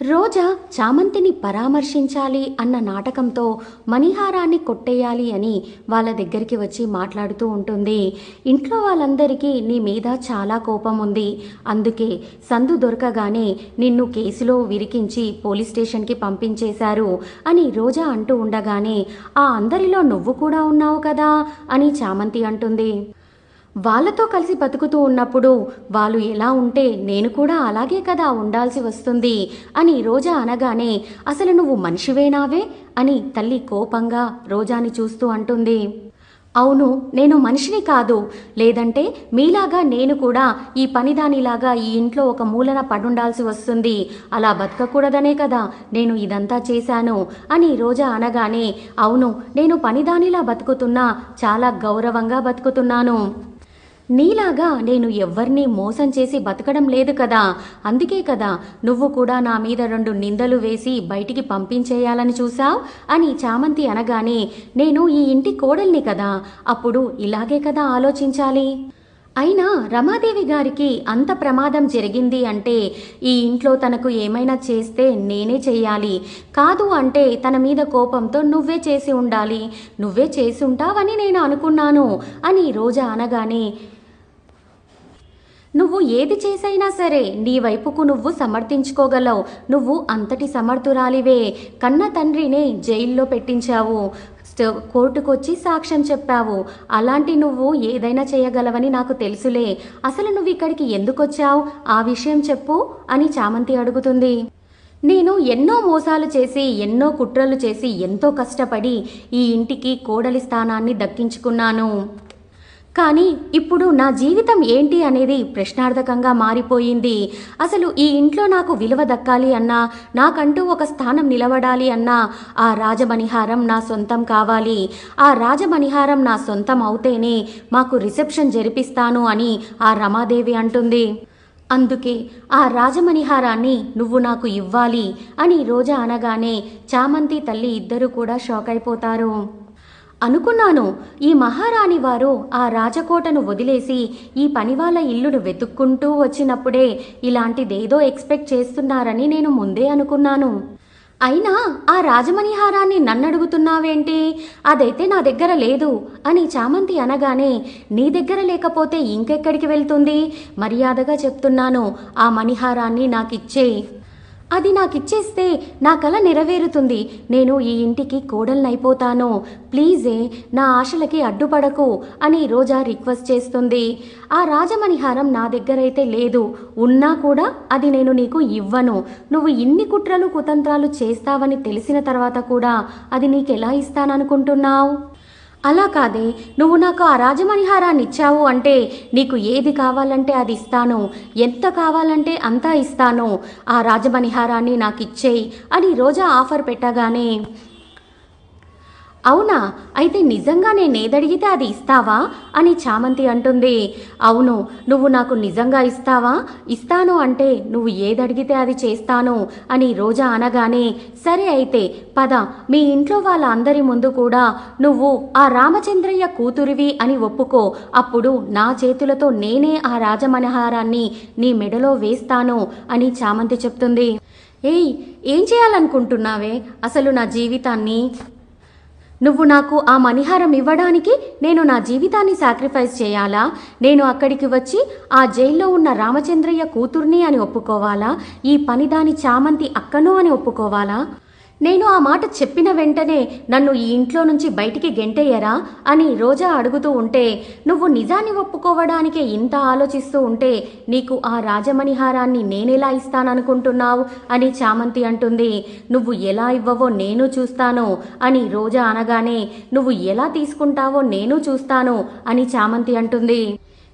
రోజా చామంతిని పరామర్శించాలి అన్న నాటకంతో మణిహారాన్ని కొట్టేయాలి అని వాళ్ళ దగ్గరికి వచ్చి మాట్లాడుతూ ఉంటుంది. ఇంట్లో వాళ్ళందరికీ నీ మీద చాలా కోపం ఉంది. అందుకే సందు దొరకగానే నిన్ను కేసులో విరికించి పోలీస్ స్టేషన్కి పంపించేశారు అని రోజా అంటూ ఉండగానే ఆ అందరిలో నువ్వు కూడా ఉన్నావు కదా అని చామంతి అంటుంది. వాళ్ళతో కలిసి బతుకుతూ ఉన్నప్పుడు వాళ్ళు ఎలా ఉంటే నేను కూడా అలాగే కదా ఉండాల్సి వస్తుంది అని రోజా అనగానే అసలు నువ్వు మనిషివేనావే? అని తల్లి కోపంగా రోజాని చూస్తూ అంటుంది. అవును నేను మనిషిని కాదు. లేదంటే మీలాగా నేను కూడా ఈ పనిదానిలాగా ఈ ఇంట్లో ఒక మూలన పడుండాల్సి వస్తుంది. అలా బతకకూడదనే కదా నేను ఇదంతా చేశాను అని రోజా అనగానే అవును నేను పనిదానిలా బతుకుతున్నా చాలా గౌరవంగా బతుకుతున్నాను. నీలాగా నేను ఎవ్వరినీ మోసం చేసి బతకడం లేదు కదా. అందుకే కదా నువ్వు కూడా నా మీద రెండు నిందలు వేసి బయటికి పంపించేయాలని చూసావు అని చామంతి అనగానే నేను ఈ ఇంటి కోడల్ని కదా అప్పుడు ఇలాగే కదా ఆలోచించాలి. అయినా రమాదేవి గారికి అంత ప్రమాదం జరిగింది అంటే ఈ ఇంట్లో తనకు ఏమైనా చేస్తే నేనే చెయ్యాలి కాదు అంటే తన మీద కోపంతో నువ్వే చేసి ఉండాలి. నువ్వే చేసి ఉంటావని నేను అనుకున్నాను అని రోజా అనగానే నువ్వు ఏది చేసైనా సరే నీ వైపుకు నువ్వు సమర్థించుకోగలవు. నువ్వు అంతటి సమర్థురాలివే. కన్న తండ్రినే జైల్లో పెట్టించావు. స్ట- కోర్టుకొచ్చి సాక్ష్యం చెప్పావు. అలాంటి నువ్వు ఏదైనా చేయగలవని నాకు తెలుసులే. అసలు నువ్వు ఇక్కడికి ఎందుకు వచ్చావు ఆ విషయం చెప్పు అని చామంతి అడుగుతుంది. నేను ఎన్నో మోసాలు చేసి ఎన్నో కుట్రలు చేసి ఎంతో కష్టపడి ఈ ఇంటికి కోడలి స్థానాన్ని దక్కించుకున్నాను. కానీ ఇప్పుడు నా జీవితం ఏంటి అనేది ప్రశ్నార్థకంగా మారిపోయింది. అసలు ఈ ఇంట్లో నాకు విలువ దక్కాలి అన్నా నాకంటూ ఒక స్థానం నిలబడాలి అన్నా ఆ రాజమణిహారం నా సొంతం కావాలి. ఆ రాజమణిహారం నా సొంతం అవుతేనే మాకు రిసెప్షన్ జరిపిస్తాను అని ఆ రమాదేవి అంటుంది. అందుకే ఆ రాజమణిహారాన్ని నువ్వు నాకు ఇవ్వాలి అని రోజా అనగానే చామంతి తల్లి ఇద్దరు కూడా షాక్ అయిపోతారు అనుకున్నాను. ఈ మహారాణి వారు ఆ రాజకోటను వదిలేసి ఈ పనివాళ్ళ ఇల్లును వెతుక్కుంటూ వచ్చినప్పుడే ఇలాంటిదేదో ఎక్స్పెక్ట్ చేస్తున్నారని నేను ముందే అనుకున్నాను. అయినా ఆ రాజమణిహారాన్ని నన్నడుగుతున్నావేంటి? అదైతే నా దగ్గర లేదు అని చామంతి అనగానే నీ దగ్గర లేకపోతే ఇంకెక్కడికి వెళ్తుంది? మర్యాదగా చెప్తున్నాను. ఆ మణిహారాన్ని నాకిచ్చేయి. అది నాకిచ్చేస్తే నా కల నెరవేరుతుంది. నేను ఈ ఇంటికి కోడల్నైపోతాను. ప్లీజే నా ఆశలకి అడ్డుపడకు అని రోజా రిక్వెస్ట్ చేస్తుంది. ఆ రాజమణిహారం నా దగ్గరైతే లేదు. ఉన్నా కూడా అది నేను నీకు ఇవ్వను. నువ్వు ఇన్ని కుట్రలు కుతంత్రాలు చేస్తావని తెలిసిన తర్వాత కూడా అది నీకెలా ఇస్తాననుకుంటున్నావు? అలా కాదే నువ్వు నాకు ఆ రాజమణిహారాన్ని ఇచ్చావు అంటే నీకు ఏది కావాలంటే అది ఇస్తాను. ఎంత కావాలంటే అంతా ఇస్తాను. ఆ రాజమణిహారాన్ని నాకు ఇచ్చేయి అని రోజా ఆఫర్ పెట్టగానే అవునా? అయితే నిజంగా నేనేదడిగితే అది ఇస్తావా? అని చామంతి అంటుంది. అవును నువ్వు నాకు నిజంగా ఇస్తావా? ఇస్తాను అంటే నువ్వు ఏదడిగితే అది చేస్తాను అని రోజా అనగానే సరే అయితే పద మీ ఇంట్లో వాళ్ళ అందరి ముందు కూడా నువ్వు ఆ రామచంద్రయ్య కూతురివి అని ఒప్పుకో. అప్పుడు నా చేతులతో నేనే ఆ రాజమనహారాన్ని నీ మెడలో వేస్తాను అని చామంతి చెప్తుంది. ఏయ్ ఏం చేయాలనుకుంటున్నావే? అసలు నా జీవితాన్ని నువ్వు నాకు ఆ మణిహారం ఇవ్వడానికి నేను నా జీవితాన్ని సాక్రిఫైస్ చేయాలా? నేను అక్కడికి వచ్చి ఆ జైల్లో ఉన్న రామచంద్రయ్య కూతుర్ని అని ఒప్పుకోవాలా? ఈ పనిదాని చామంతి అక్కను అని ఒప్పుకోవాలా? నేను ఆ మాట చెప్పిన వెంటనే నన్ను ఈ ఇంట్లో నుంచి బయటికి గెంటేయరా అని రోజా అడుగుతూ ఉంటే నువ్వు నిజాన్ని ఒప్పుకోవడానికే ఇంత ఆలోచిస్తూ ఉంటే నీకు ఆ రాజమణిహారాన్ని నేనెలా ఇస్తాననుకుంటున్నావు అని చామంతి అంటుంది. నువ్వు ఎలా ఇవ్వవో నేను చూస్తాను అని రోజా అనగానే నువ్వు ఎలా తీసుకుంటావో నేను చూస్తాను అని చామంతి అంటుంది.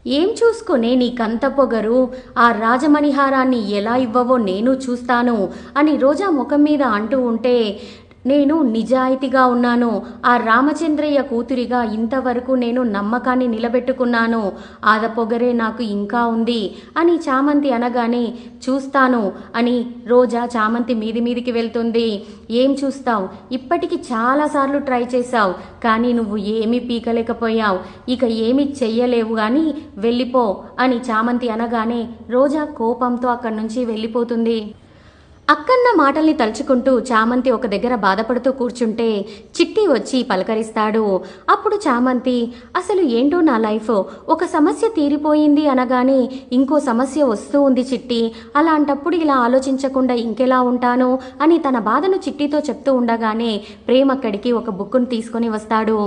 ఏం చూసుకునే నీకంత పొగరు? ఆ రాజమణిహారాన్ని ఎలా ఇవ్వవో నేను చూస్తాను అని రోజా ముఖం మీద అంటూ ఉంటే నేను నిజాయితీగా ఉన్నాను. ఆ రామచంద్రయ్య కూతురిగా ఇంతవరకు నేను నమ్మకాన్ని నిలబెట్టుకున్నాను. ఆద పొగరే నాకు ఇంకా ఉంది అని చామంతి అనగానే చూస్తాను అని రోజా చామంతి మీది మీదికి వెళ్తుంది. ఏం చూస్తావు? ఇప్పటికి చాలాసార్లు ట్రై చేశావు కానీ నువ్వు ఏమీ పీకలేకపోయావు. ఇక ఏమీ చెయ్యలేవు కానీ వెళ్ళిపో అని చామంతి అనగానే రోజా కోపంతో అక్కడి నుంచి వెళ్ళిపోతుంది. అక్కన్న మాటల్ని తలుచుకుంటూ చామంతి ఒక దగ్గర బాధపడుతూ కూర్చుంటే చిట్టి వచ్చి పలకరిస్తాడు. అప్పుడు చామంతి అసలు ఏంటో నా లైఫ్? ఒక సమస్య తీరిపోయింది అనగానే ఇంకో సమస్య వస్తూ ఉంది చిట్టి. అలాంటప్పుడు ఇలా ఆలోచించకుండా ఇంకెలా ఉంటాను? అని తన బాధను చిట్టితో చెప్తూ ఉండగానే ప్రేమ్ అక్కడికి ఒక బుక్కును తీసుకొని వస్తాడు.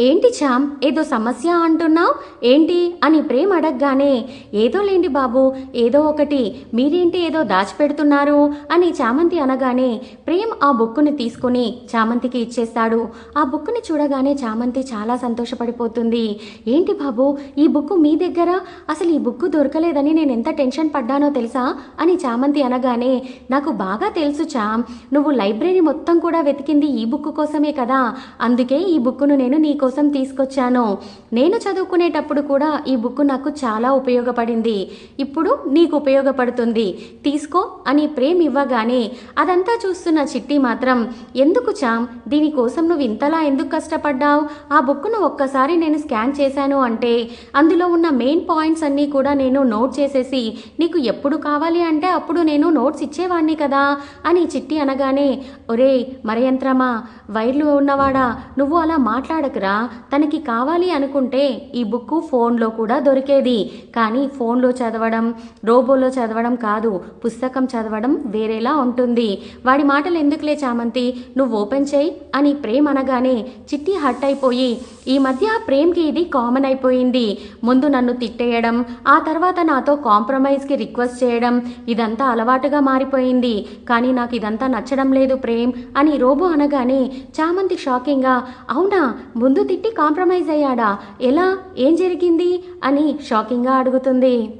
ఏంటి చామ్ ఏదో సమస్య అంటున్నావు? ఏంటి? అని ప్రేమ్ అడగగానే ఏదో లేండి బాబు ఏదో ఒకటి మీరేంటి ఏదో దాచిపెడుతున్నారు? అని చామంతి అనగానే ప్రేమ్ ఆ బుక్కుని తీసుకుని చామంతికి ఇచ్చేస్తాడు. ఆ బుక్కుని చూడగానే చామంతి చాలా సంతోషపడిపోతుంది. ఏంటి బాబు ఈ బుక్ మీ దగ్గర? అసలు ఈ బుక్ దొరకలేదని నేను ఎంత టెన్షన్ పడ్డానో తెలుసా? అని చామంతి అనగానే నాకు బాగా తెలుసు చామ్ నువ్వు లైబ్రరీ మొత్తం కూడా వెతికింది ఈ బుక్ కోసమే కదా అందుకే ఈ బుక్కును నేను నీకు కోసం తీసుకొచ్చాను. నేను చదువుకునేటప్పుడు కూడా ఈ బుక్ నాకు చాలా ఉపయోగపడింది. ఇప్పుడు నీకు ఉపయోగపడుతుంది. తీసుకో అని ప్రేమ్ ఇవ్వగానే అదంతా చూస్తున్న చిట్టి మాత్రం ఎందుకు చామ్? దీనికోసం నువ్వు ఇంతలా ఎందుకు కష్టపడ్డావు? ఆ బుక్ను ఒక్కసారి నేను స్కాన్ చేశాను అంటే అందులో ఉన్న మెయిన్ పాయింట్స్ అన్నీ కూడా నేను నోట్ చేసేసి నీకు ఎప్పుడు కావాలి అంటే అప్పుడు నేను నోట్స్ ఇచ్చేవాడిని కదా? అని చిట్టి అనగానే ఒరే మరయంత్రమా? వైర్లు ఉన్నవాడా? నువ్వు అలా మాట్లాడకురా. తనకి కావాలి అనుకుంటే ఈ బుక్ ఫోన్లో కూడా దొరికేది. కానీ ఫోన్లో చదవడం రోబోలో చదవడం కాదు పుస్తకం చదవడం వేరేలా ఉంటుంది. వాడి మాటలు ఎందుకులే చామంతి? నువ్వు ఓపెన్ చేయి అని ప్రేమ్ అనగానే చిట్టి హట్ అయిపోయి ఈ మధ్య ప్రేమ్కి ఇది కామన్ అయిపోయింది. ముందు నన్ను తిట్టేయడం ఆ తర్వాత నాతో కాంప్రమైజ్కి రిక్వెస్ట్ చేయడం ఇదంతా అలవాటుగా మారిపోయింది. కానీ నాకు ఇదంతా నచ్చడం లేదు ప్రేమ్ అని రోబో అనగానే చామంతి షాకింగ్గా అవునా? ముందు తిట్టి కాంప్రమైజ్ అయ్యాడా? ఎలా? ఏం జరిగింది? అని షాకింగ్గా అడుగుతుంది.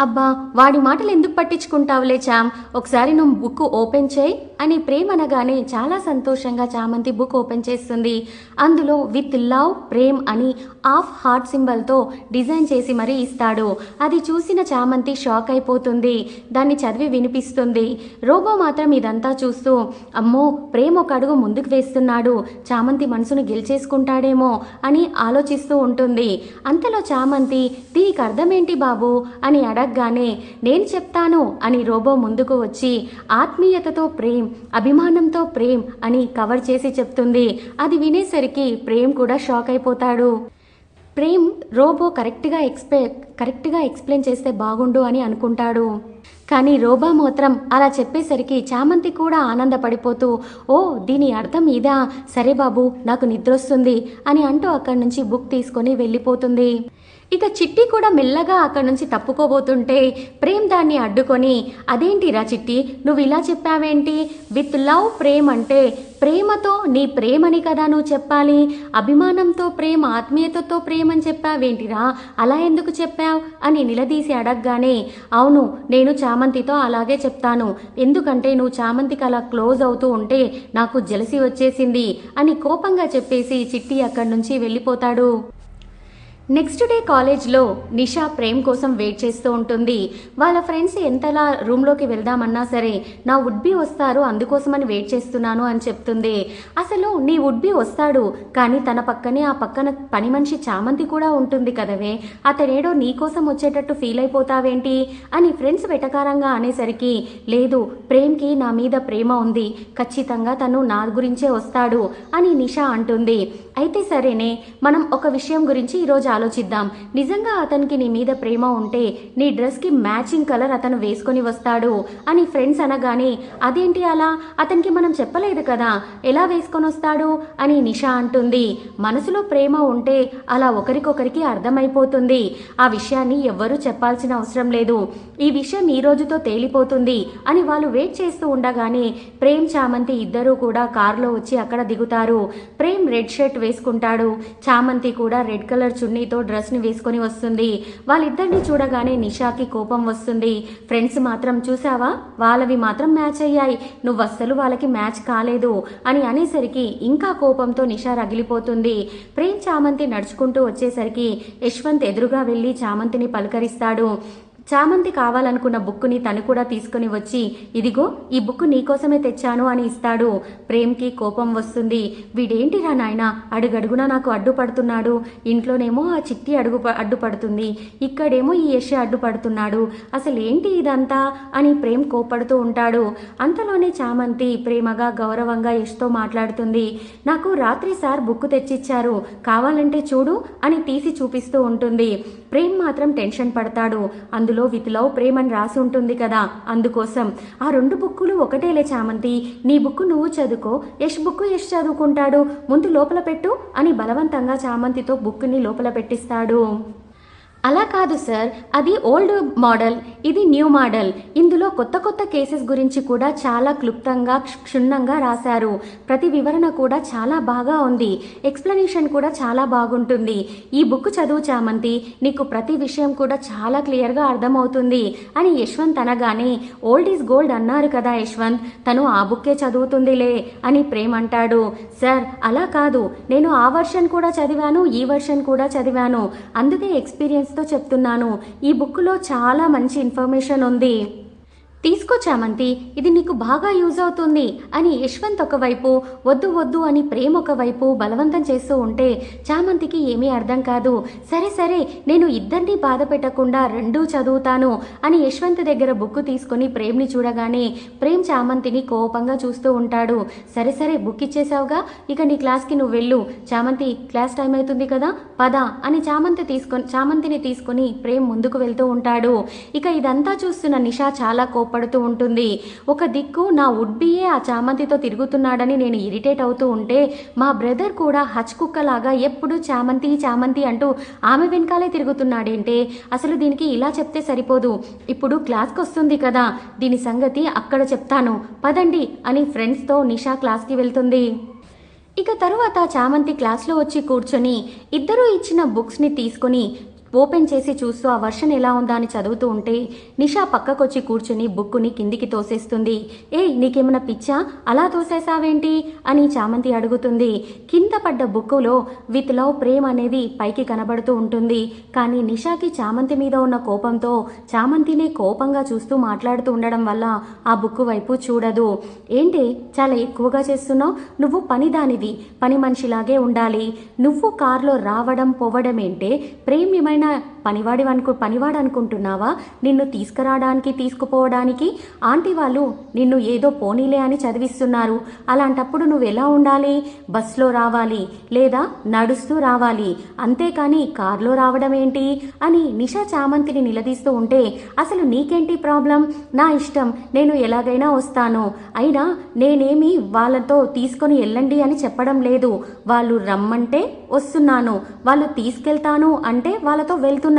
అబ్బా వాడి మాటలు ఎందుకు పట్టించుకుంటావులే చామ్ ఒకసారి నువ్వు బుక్ ఓపెన్ చేయి అని ప్రేమ్ అనగానే చాలా సంతోషంగా చామంతి బుక్ ఓపెన్ చేస్తుంది. అందులో విత్ లవ్ ప్రేమ్ అని ఆఫ్ హార్ట్ సింబల్తో డిజైన్ చేసి మరీ ఇస్తాడు. అది చూసిన చామంతి షాక్ అయిపోతుంది. దాన్ని చదివి వినిపిస్తుంది. రోబో మాత్రం ఇదంతా చూస్తూ అమ్మో ప్రేమ్ ఒక అడుగు ముందుకు వేస్తున్నాడు. చామంతి మనసును గెలిచేసుకుంటాడేమో అని ఆలోచిస్తూ ఉంటుంది. అంతలో చామంతి దీనికి అర్థమేంటి బాబు? అని అడగగానే నేను చెప్తాను అని రోబో ముందుకు వచ్చి ఆత్మీయతతో ప్రేమ్ అభిమానంతో ప్రేమ్ అని కవర్ చేసి చెప్తుంది. అది వినేసరికి ప్రేమ్ కూడా షాక్ అయిపోతాడు. ప్రేమ్ రోబో కరెక్ట్గా ఎక్స్ప్లె కరెక్ట్గా ఎక్స్ప్లెయిన్ చేస్తే బాగుండు అని అనుకుంటాడు. కానీ రోబా మాత్రం అలా చెప్పేసరికి చామంతి కూడా ఆనందపడిపోతూ ఓ దీని అర్థం ఇదా? సరే బాబు నాకు నిద్రొస్తుంది అని అంటూ అక్కడి నుంచి బుక్ తీసుకొని వెళ్ళిపోతుంది. ఇక చిట్టి కూడా మెల్లగా అక్కడి నుంచి తప్పుకోబోతుంటే ప్రేమ్ దాన్ని అడ్డుకొని అదేంటిరా చిట్టి నువ్వు ఇలా చెప్పావేంటి? విత్ లవ్ ప్రేమ్ అంటే ప్రేమతో నీ ప్రేమని కదా నువ్వు చెప్పాలి. అభిమానంతో ప్రేమ ఆత్మీయతతో ప్రేమ అని చెప్పావేంటిరా? అలా ఎందుకు చెప్పావు? అని నిలదీసి అడగగానే అవును నేను చామంతితో అలాగే చెప్తాను. ఎందుకంటే నువ్వు చామంతికి అలా క్లోజ్ అవుతూ ఉంటే నాకు జలసి వచ్చేసింది అని కోపంగా చెప్పేసి చిట్టి అక్కడి నుంచి వెళ్ళిపోతాడు. నెక్స్ట్ డే కాలేజ్లో నిషా ప్రేమ్ కోసం వెయిట్ చేస్తూ ఉంటుంది. వాళ్ళ ఫ్రెండ్స్ ఎంతలా రూమ్లోకి వెళ్దామన్నా సరే నా ఉడ్బి వస్తారు అందుకోసమని వెయిట్ చేస్తున్నాను అని చెప్తుంది. అసలు నీ ఉడ్బి వస్తాడు కానీ తన పక్కనే ఆ పక్కన పని మనిషి చామంతి కూడా ఉంటుంది కదవే. అతడేడో నీ కోసం వచ్చేటట్టు ఫీల్ అయిపోతావేంటి? అని ఫ్రెండ్స్ వెటకారంగా అనేసరికి లేదు ప్రేమ్కి నా మీద ప్రేమ ఉంది. ఖచ్చితంగా తను నా గురించే వస్తాడు అని నిషా అంటుంది. అయితే సరేనే మనం ఒక విషయం గురించి ఈరోజు ఆలోచిద్దాం. నిజంగా అతనికి నీ మీద ప్రేమ ఉంటే నీ డ్రెస్కి మ్యాచింగ్ కలర్ అతను వేసుకొని వస్తాడు అని ఫ్రెండ్స్ అనగానే అదేంటి అలా? అతనికి మనం చెప్పలేదు కదా ఎలా వేసుకొని వస్తాడు? అని నిషా అంటుంది. మనసులో ప్రేమ ఉంటే అలా ఒకరికొకరికి అర్థమైపోతుంది. ఆ విషయాన్ని ఎవ్వరూ చెప్పాల్సిన అవసరం లేదు. ఈ విషయం ఈ రోజుతో తేలిపోతుంది అని వాళ్ళు వెయిట్ చేస్తూ ఉండగానే ప్రేమ్ చామంతి ఇద్దరూ కూడా కారులో వచ్చి అక్కడ దిగుతారు. ప్రేమ్ రెడ్ షర్ట్ వేసుకుంటాడు. చామంతి కూడా రెడ్ కలర్ చున్నీతో డ్రెస్ని వేసుకొని వస్తుంది. వాళ్ళిద్దరిని చూడగానే నిషాకి కోపం వస్తుంది. ఫ్రెండ్స్ మాత్రం చూసావా? వాళ్ళవి మాత్రం మ్యాచ్ అయ్యాయి. నువ్వు అస్సలు వాళ్ళకి మ్యాచ్ కాలేదు అని అనేసరికి ఇంకా కోపంతో నిషా రగిలిపోతుంది. ప్రేమ్ చామంతి నడుచుకుంటూ వచ్చేసరికి యశ్వంత్ ఎదురుగా వెళ్ళి చామంతిని పలకరిస్తాడు. చామంతి కావాలనుకున్న బుక్కుని తను కూడా తీసుకుని వచ్చి ఇదిగో ఈ బుక్ నీకోసమే తెచ్చాను అని ఇస్తాడు. ప్రేమ్కి కోపం వస్తుంది. వీడేంటిరా నాయన అడుగడుగున నాకు అడ్డుపడుతున్నాడు ఇంట్లోనేమో ఆ చిట్టి అడుగు అడ్డుపడుతుంది ఇక్కడేమో ఈ యశ అడ్డుపడుతున్నాడు అసలు ఏంటి ఇదంతా? అని ప్రేమ్ కోపడుతూ ఉంటాడు. అంతలోనే చామంతి ప్రేమగా గౌరవంగా యశ్తో మాట్లాడుతుంది. నాకు రాత్రి సార్ బుక్ తెచ్చిచ్చారు. కావాలంటే చూడు అని తీసి చూపిస్తూ ఉంటుంది. ప్రేమ్ మాత్రం టెన్షన్ పడతాడు. అందులో విత్ లవ్ ప్రేమ్ అని రాసి ఉంటుంది కదా. అందుకోసం ఆ రెండు బుక్కులు ఒకటేలే చామంతి. నీ బుక్ నువ్వు చదువుకో. యష్ బుక్ యష్ చదువుకుంటాడు. ముందు లోపల పెట్టు అని బలవంతంగా చామంతితో బుక్ని లోపల పెట్టిస్తాడు. అలా కాదు సార్ అది ఓల్డ్ మోడల్ ఇది న్యూ మోడల్. ఇందులో కొత్త కొత్త కేసెస్ గురించి కూడా చాలా క్లుప్తంగా క్షుణ్ణంగా రాశారు. ప్రతి వివరణ కూడా చాలా బాగా ఉంది. ఎక్స్ప్లెనేషన్ కూడా చాలా బాగుంటుంది. ఈ బుక్ చదువు చామంతి నీకు ప్రతి విషయం కూడా చాలా క్లియర్గా అర్థమవుతుంది అని యశ్వంత్ అనగానే ఓల్డ్ ఈజ్ గోల్డ్ అన్నారు కదా యశ్వంత్ తను ఆ బుక్కే చదువుతుందిలే అని ప్రేమ్ అంటాడు. సార్ అలా కాదు. నేను ఆ వర్షన్ కూడా చదివాను ఈ వర్షన్ కూడా చదివాను. అందుకే ఎక్స్పీరియన్స్ ఎక్స్పీరియన్స్తో చెప్తున్నాను. ఈ బుక్లో చాలా మంచి ఇన్ఫర్మేషన్ ఉంది. తీసుకో చామంతి ఇది నీకు బాగా యూజ్ అవుతుంది అని యశ్వంత్ ఒకవైపు వద్దు వద్దు అని ప్రేమ్ ఒకవైపు బలవంతం చేస్తూ ఉంటే చామంతికి ఏమీ అర్థం కాదు. సరే సరే నేను ఇద్దరిని బాధ పెట్టకుండా రెండూ చదువుతాను అని యశ్వంత్ దగ్గర బుక్ తీసుకుని ప్రేమ్ని చూడగానే ప్రేమ్ చామంతిని కోపంగా చూస్తూ ఉంటాడు. సరే సరే బుక్ ఇచ్చేసావుగా ఇక నీ క్లాస్కి నువ్వు వెళ్ళు. చామంతి క్లాస్ టైం అవుతుంది కదా పద అని చామంతి తీసుకొని చామంతిని తీసుకొని ప్రేమ్ ముందుకు వెళ్తూ ఉంటాడు. ఇక ఇదంతా చూస్తున్న నిషా చాలా కోపం పడుతూ ఉంటుంది. ఒక దిక్కు నా వుడ్బీయే ఆ చామంతితో తిరుగుతున్నాడని నేను ఇరిటేట్ అవుతూ ఉంటే మా బ్రదర్ కూడా హచ్ కుక్కలాగా ఎప్పుడు చామంతి చామంతి అంటూ ఆమె వెనకాలే తిరుగుతున్నాడేంటే అసలు దీనికి ఇలా చెప్తే సరిపోదు. ఇప్పుడు క్లాస్కి వస్తుంది కదా దీని సంగతి అక్కడ చెప్తాను. పదండి అని ఫ్రెండ్స్తో నిషా క్లాస్కి వెళ్తుంది. ఇక తరువాత చామంతి క్లాస్లో వచ్చి కూర్చొని ఇద్దరూ ఇచ్చిన బుక్స్ని తీసుకొని ఓపెన్ చేసి చూస్తూ ఆ వర్షన్ ఎలా ఉందా అని చదువుతూ ఉంటే నిషా పక్కకొచ్చి కూర్చుని బుక్కుని కిందికి తోసేస్తుంది. ఏ నీకేమైనా పిచ్చా? అలా తోసేసావేంటి? అని చామంతి అడుగుతుంది. కింద పడ్డ బుక్కులో విత్ లవ్ ప్రేమ్ అనేది పైకి కనబడుతూ ఉంటుంది. కానీ నిషాకి చామంతి మీద ఉన్న కోపంతో చామంతినే కోపంగా చూస్తూ మాట్లాడుతూ ఉండడం వల్ల ఆ బుక్ వైపు చూడదు. ఏంటి? చాలా ఎక్కువగా చేస్తున్నావు? నువ్వు పనిదానివి పని మనిషిలాగే ఉండాలి. నువ్వు కారులో రావడం పోవడం ఏంటే? ప్రేమ్ ఏమైనా என்ன పనివాడి అనుకు పనివాడు అనుకుంటున్నావా? నిన్ను తీసుకురావడానికి తీసుకుపోవడానికి? ఆంటీ వాళ్ళు నిన్ను ఏదో పోనీలే అని చదివిస్తున్నారు. అలాంటప్పుడు నువ్వు ఎలా ఉండాలి? బస్లో రావాలి లేదా నడుస్తూ రావాలి? అంతేకాని కారులో రావడం ఏంటి? అని నిషా చామంతిని నిలదీస్తూ ఉంటే అసలు నీకేంటి ప్రాబ్లం? నా ఇష్టం నేను ఎలాగైనా వస్తాను. అయినా నేనేమి వాళ్ళతో తీసుకొని వెళ్ళండి అని చెప్పడం లేదు. వాళ్ళు రమ్మంటే వస్తున్నాను. వాళ్ళు తీసుకెళ్తాను అంటే వాళ్ళతో వెళ్తున్నాను.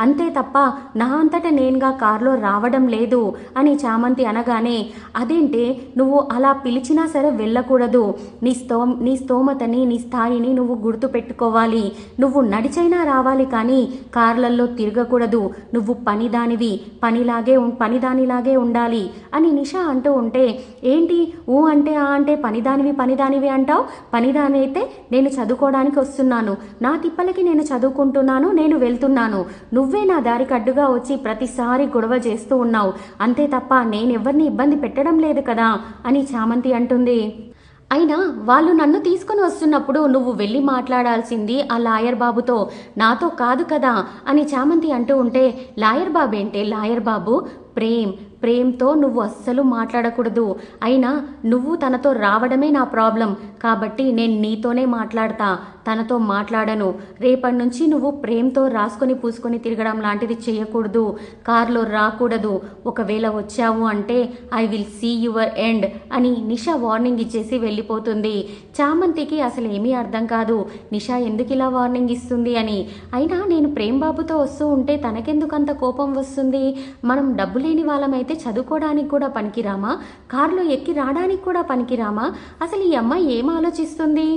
అంతే తప్ప నా అంతట నేనుగా కారులో రావడం లేదు అని చామంతి అనగానే అదేంటే నువ్వు అలా పిలిచినా సరే వెళ్ళకూడదు. నీ sto నీ స్తోమతని నీ స్థాయిని నువ్వు గుర్తు పెట్టుకోవాలి నువ్వు నడిచైనా రావాలి కానీ కార్లల్లో తిరగకూడదు. నువ్వు పనిదానివి పనిలాగే ఉం- పనిదానిలాగే ఉండాలి. అని నిషా అంటూ ఉంటే ఏంటి? ఊ అంటే ఆ అంటే పనిదానివి పనిదానివి అంటావు? పనిదాని అయితే నేను చదువుకోవడానికి వస్తున్నాను. నా తిప్పలకి నేను చదువుకుంటున్నాను నేను వెళ్తున్నాను. నువ్వే నా దారికి అడ్డుగా వచ్చి ప్రతిసారి గొడవ చేస్తూ ఉన్నావు. అంతే తప్ప నేనెవ్వరిని ఇబ్బంది పెట్టడం లేదు కదా? అని చామంతి అంటుంది. అయినా వాళ్ళు నన్ను తీసుకుని వస్తున్నప్పుడు నువ్వు వెళ్ళి మాట్లాడాల్సింది ఆ లాయర్ బాబుతో. నాతో కాదు కదా? అని చామంతి అంటూ ఉంటే లాయర్ బాబు ఏంటే? లాయర్ బాబు ప్రేమ్. ప్రేమ్తో నువ్వు అస్సలు మాట్లాడకూడదు. అయినా నువ్వు తనతో రావడమే నా ప్రాబ్లం. కాబట్టి నేను నీతోనే మాట్లాడతా. తనతో మాట్లాడను. రేపటి నుంచి నువ్వు ప్రేమతో రాసుకొని పూసుకొని తిరగడం లాంటిది చేయకూడదు. కార్లో రాకూడదు. ఒకవేళ వచ్చావు అంటే I will see your end అని నిషా వార్నింగ్ ఇచ్చేసి వెళ్ళిపోతుంది. చామంతికి అసలు ఏమీ అర్థం కాదు. నిష ఎందుకు ఇలా వార్నింగ్ ఇస్తుంది అని. అయినా నేను ప్రేమ్ బాబుతో వస్తూ ఉంటే తనకెందుకు అంత కోపం వస్తుంది? మనం డబ్బు లేని వాళ్ళమైతే చదువుకోవడానికి కూడా పనికిరామా? కారులో ఎక్కి రావడానికి కూడా పనికిరామా? అసలు ఈ అమ్మాయి ఏం ఆలోచిస్తుంది?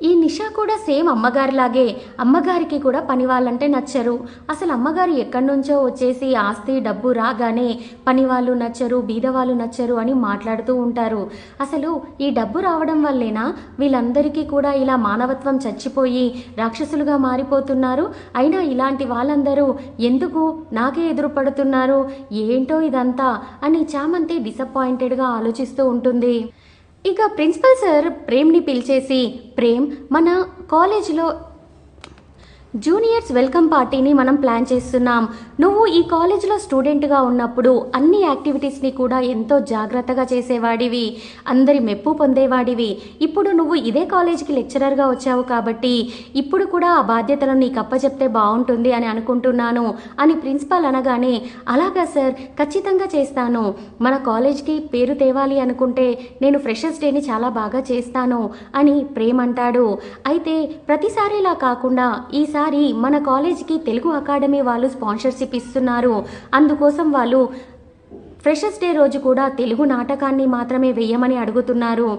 ఈ నిషా కూడా సేమ్ అమ్మగారిలాగే అమ్మగారికి కూడా పని వాళ్ళంటే నచ్చరు. అసలు అమ్మగారు ఎక్కడి నుంచో వచ్చేసి ఆస్తి డబ్బు రాగానే పని వాళ్ళు నచ్చరు బీదవాళ్ళు నచ్చరు అని మాట్లాడుతూ ఉంటారు. అసలు ఈ డబ్బు రావడం వల్లేనా? వీళ్ళందరికీ కూడా ఇలా మానవత్వం చచ్చిపోయి రాక్షసులుగా మారిపోతున్నారు. అయినా ఇలాంటి వాళ్ళందరూ ఎందుకు నాకే ఎదురుపడుతున్నారు ఏంటో ఇదంతా అని చామంతి డిసప్పాయింటెడ్గా ఆలోచిస్తూ ఉంటుంది. ఇక ప్రిన్సిపల్ సార్ ప్రేమ్ని పిలిచేసి ప్రేమ్ మన కాలేజీలో జూనియర్స్ వెల్కమ్ పార్టీని మనం ప్లాన్ చేస్తున్నాం. నువ్వు ఈ కాలేజ్లో స్టూడెంట్గా ఉన్నప్పుడు అన్ని యాక్టివిటీస్ని కూడా ఎంతో జాగ్రత్తగా చేసేవాడివి. అందరి మెప్పు పొందేవాడివి. ఇప్పుడు నువ్వు ఇదే కాలేజీకి లెక్చరర్గా వచ్చావు కాబట్టి ఇప్పుడు కూడా ఆ బాధ్యతలను నీకు అప్పచెప్తే బాగుంటుంది అని అనుకుంటున్నాను అని ప్రిన్సిపాల్ అనగానే అలాగా సార్ ఖచ్చితంగా చేస్తాను. మన కాలేజ్కి పేరు తేవాలి అనుకుంటే నేను ఫ్రెషర్స్ డేని చాలా బాగా చేస్తాను అని ప్రేమ్ అంటాడు. అయితే ప్రతిసారిలా కాకుండా ఈసారి మన కాలేజీకి తెలుగు అకాడమీ వాళ్ళు స్పాన్సర్షిప్ ఇస్తున్నారు. అందుకోసం వాళ్ళు ఫ్రెషర్స్ డే రోజు కూడా తెలుగు నాటకాన్ని మాత్రమే వేయమని అడుగుతున్నారు.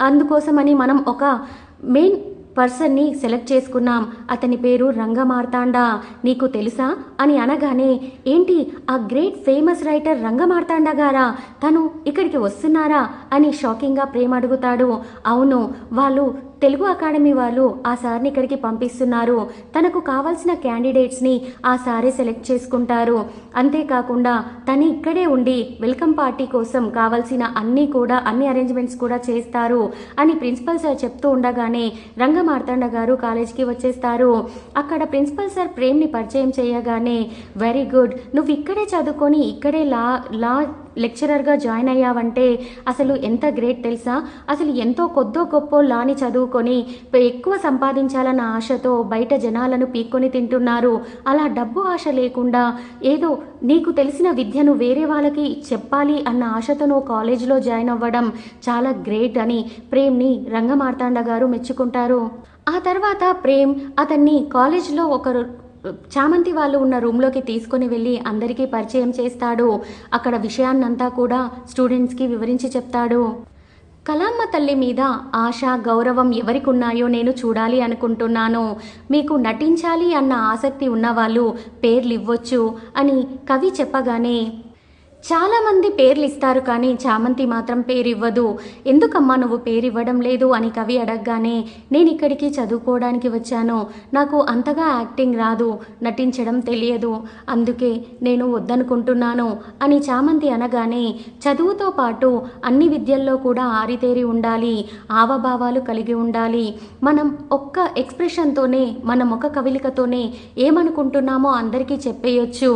అందుకోసమని మనం ఒక మెయిన్ పర్సన్ని సెలెక్ట్ చేసుకున్నాం. అతని పేరు రంగమార్తాండ. నీకు తెలుసా? అని అనగానే ఏంటి? ఆ గ్రేట్ ఫేమస్ రైటర్ రంగమార్తాండ గారా? తను ఇక్కడికి వస్తున్నారా? అని షాకింగ్గా ప్రేమ అడుగుతాడు. అవును వాళ్ళు తెలుగు అకాడమీ వాళ్ళు ఆ సార్ని ఇక్కడికి పంపిస్తున్నారు. తనకు కావాల్సిన క్యాండిడేట్స్ని ఆ సారే సెలెక్ట్ చేసుకుంటారు. అంతేకాకుండా తను ఇక్కడే ఉండి వెల్కమ్ పార్టీ కోసం కావాల్సిన అన్నీ కూడా అన్ని అరేంజ్మెంట్స్ కూడా చేస్తారు అని ప్రిన్సిపల్ సార్ చెప్తూ ఉండగానే రంగమార్తాండ గారు కాలేజ్కి వచ్చేస్తారు. అక్కడ ప్రిన్సిపల్ సార్ ప్రేమ్ని పరిచయం చేయగానే వెరీ గుడ్ నువ్వు ఇక్కడే చదువుకొని ఇక్కడే లా లా లెక్చరర్గా జాయిన్ అయ్యావంటే అసలు ఎంత గ్రేట్ తెలుసా? అసలు ఎంతో కొద్దో గొప్ప లాని చదువుకొని ఎక్కువ సంపాదించాలన్న ఆశతో బయట జనాలను పీక్కొని తింటున్నారు. అలా డబ్బు ఆశ లేకుండా ఏదో నీకు తెలిసిన విద్యను వేరే వాళ్ళకి చెప్పాలి అన్న ఆశతో నువ్వు కాలేజీలో జాయిన్ అవ్వడం చాలా గ్రేట్ అని ప్రేమ్ని రంగమార్తాండ గారు మెచ్చుకుంటారు. ఆ తర్వాత ప్రేమ్ అతన్ని కాలేజీలో ఒకరు చామంతి వాళ్ళు ఉన్న రూమ్లోకి తీసుకొని వెళ్ళి అందరికీ పరిచయం చేస్తాడు. అక్కడ విషయాన్నంతా కూడా స్టూడెంట్స్కి వివరించి చెప్తాడు. కలామ్మ తల్లి మీద ఆశ గౌరవం ఎవరికి ఉన్నాయో నేను చూడాలి అనుకుంటున్నాను. మీకు నటించాలి అన్న ఆసక్తి ఉన్నవాళ్ళు పేర్లు ఇవ్వచ్చు అని కవి చెప్పగానే చాలామంది పేర్లు ఇస్తారు కానీ చామంతి మాత్రం పేరివ్వదు. ఎందుకమ్మా నువ్వు పేరివ్వడం లేదు అని కవి అడగగానే నేను ఇక్కడికి చదువుకోవడానికి వచ్చాను. నాకు అంతగా యాక్టింగ్ రాదు నటించడం తెలియదు. అందుకే నేను వద్దనుకుంటున్నాను అని చామంతి అనగానే చదువుతో పాటు అన్ని విద్యల్లో కూడా ఆరితేరి ఉండాలి ఆవభావాలు కలిగి ఉండాలి. మనం ఒక్క ఎక్స్ప్రెషన్తోనే మన ముఖ కవిలికతోనే ఏమనుకుంటున్నామో అందరికీ చెప్పేయొచ్చు.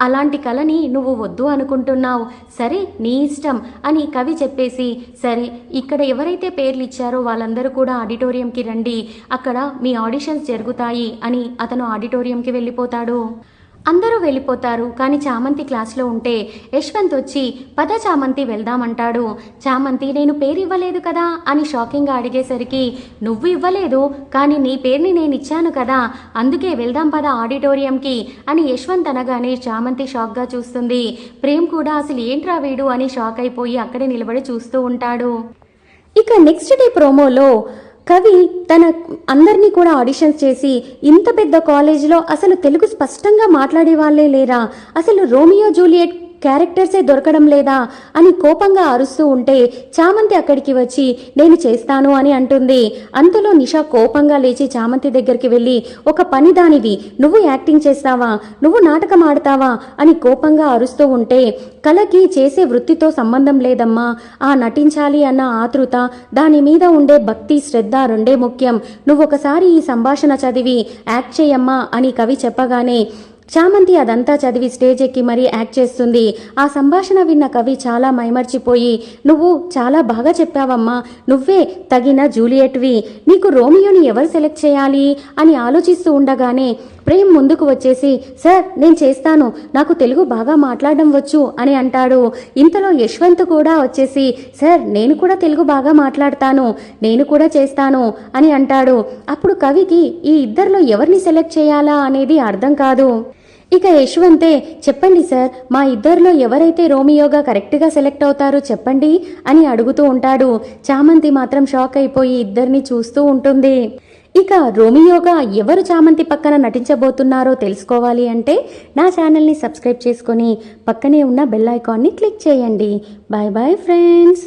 అలాంటి కళని నువ్వు వద్దు అనుకుంటున్నావు. సరే నీ ఇష్టం అని కవి చెప్పేసి సరే ఇక్కడ ఎవరైతే పేర్లు ఇచ్చారో వాళ్ళందరూ కూడా ఆడిటోరియంకి రండి. అక్కడ మీ ఆడిషన్స్ జరుగుతాయి అని అతను ఆడిటోరియంకి వెళ్ళిపోతాడు. అందరూ వెళ్ళిపోతారు కానీ చామంతి క్లాస్లో ఉంటే యశ్వంత్ వచ్చి పద చామంతి వెళ్దామంటాడు. చామంతి నేను పేరు ఇవ్వలేదు కదా? అని షాకింగ్గా అడిగేసరికి నువ్వు ఇవ్వలేదు కానీ నీ పేరుని నేను ఇచ్చాను కదా. అందుకే వెళ్దాం పద ఆడిటోరియంకి అని యశ్వంత్ అనగానే చామంతి షాక్గా చూస్తుంది. ప్రేమ్ కూడా అసలు ఏంట్రా వీడు? అని షాక్ అయిపోయి అక్కడే నిలబడి చూస్తూ ఉంటాడు. ఇక నెక్స్ట్ డే ప్రోమోలో కవి తన అందరినీ కూడా ఆడిషన్స్ చేసి ఇంత పెద్ద కాలేజీలో అసలు తెలుగు స్పష్టంగా మాట్లాడే వాళ్ళే లేరా? అసలు రోమియో జూలియట్ క్యారెక్టర్సే దొరకడం లేదా అని కోపంగా అరుస్తూ ఉంటే చామంతి అక్కడికి వచ్చి నేను చేస్తాను అని అంటుంది. అంతలో నిషా కోపంగా లేచి చామంతి దగ్గరికి వెళ్ళి ఒక పని దానివి. నువ్వు యాక్టింగ్ చేస్తావా? నువ్వు నాటకం ఆడతావా? అని కోపంగా అరుస్తూ ఉంటే కళకి చేసే వృత్తితో సంబంధం లేదమ్మా. ఆ నటించాలి అన్న ఆతృత దాని మీద ఉండే భక్తి శ్రద్ధ రెండే ముఖ్యం. నువ్వు ఒకసారి ఈ సంభాషణ చదివి యాక్ట్ చేయమ్మా అని కవి చెప్పగానే చామంతి అదంతా చదివి స్టేజ్ ఎక్కి మరీ యాక్ట్ చేస్తుంది. ఆ సంభాషణ విన్న కవి చాలా మైమర్చిపోయి నువ్వు చాలా బాగా చెప్పావమ్మా. నువ్వే తగిన జూలియట్వి. నీకు రోమియోని ఎవరు సెలెక్ట్ చేయాలి? అని ఆలోచిస్తూ ఉండగానే ప్రేమ్ ముందుకు వచ్చేసి సార్ నేను చేస్తాను. నాకు తెలుగు బాగా మాట్లాడడం వచ్చు అని అంటాడు. ఇంతలో యశ్వంత్ కూడా వచ్చేసి సార్ నేను కూడా తెలుగు బాగా మాట్లాడతాను. నేను కూడా చేస్తాను అని అంటాడు. అప్పుడు కవికి ఈ ఇద్దరిలో ఎవరిని సెలెక్ట్ చేయాలా? అనేది అర్థం కాదు. ఇక యశ్వంతే చెప్పండి సార్ మా ఇద్దరిలో ఎవరైతే రోమియోగా కరెక్ట్గా సెలెక్ట్ అవుతారో చెప్పండి అని అడుగుతూ ఉంటాడు. చామంతి మాత్రం షాక్ అయిపోయి ఇద్దరిని చూస్తూ ఉంటుంది. ఇక రోమియోగా ఎవరు చామంతి పక్కన నటించబోతున్నారో తెలుసుకోవాలి అంటే నా ఛానల్ని సబ్స్క్రైబ్ చేసుకొని పక్కనే ఉన్న బెల్ ఐకాన్ని క్లిక్ చేయండి. Bye bye friends.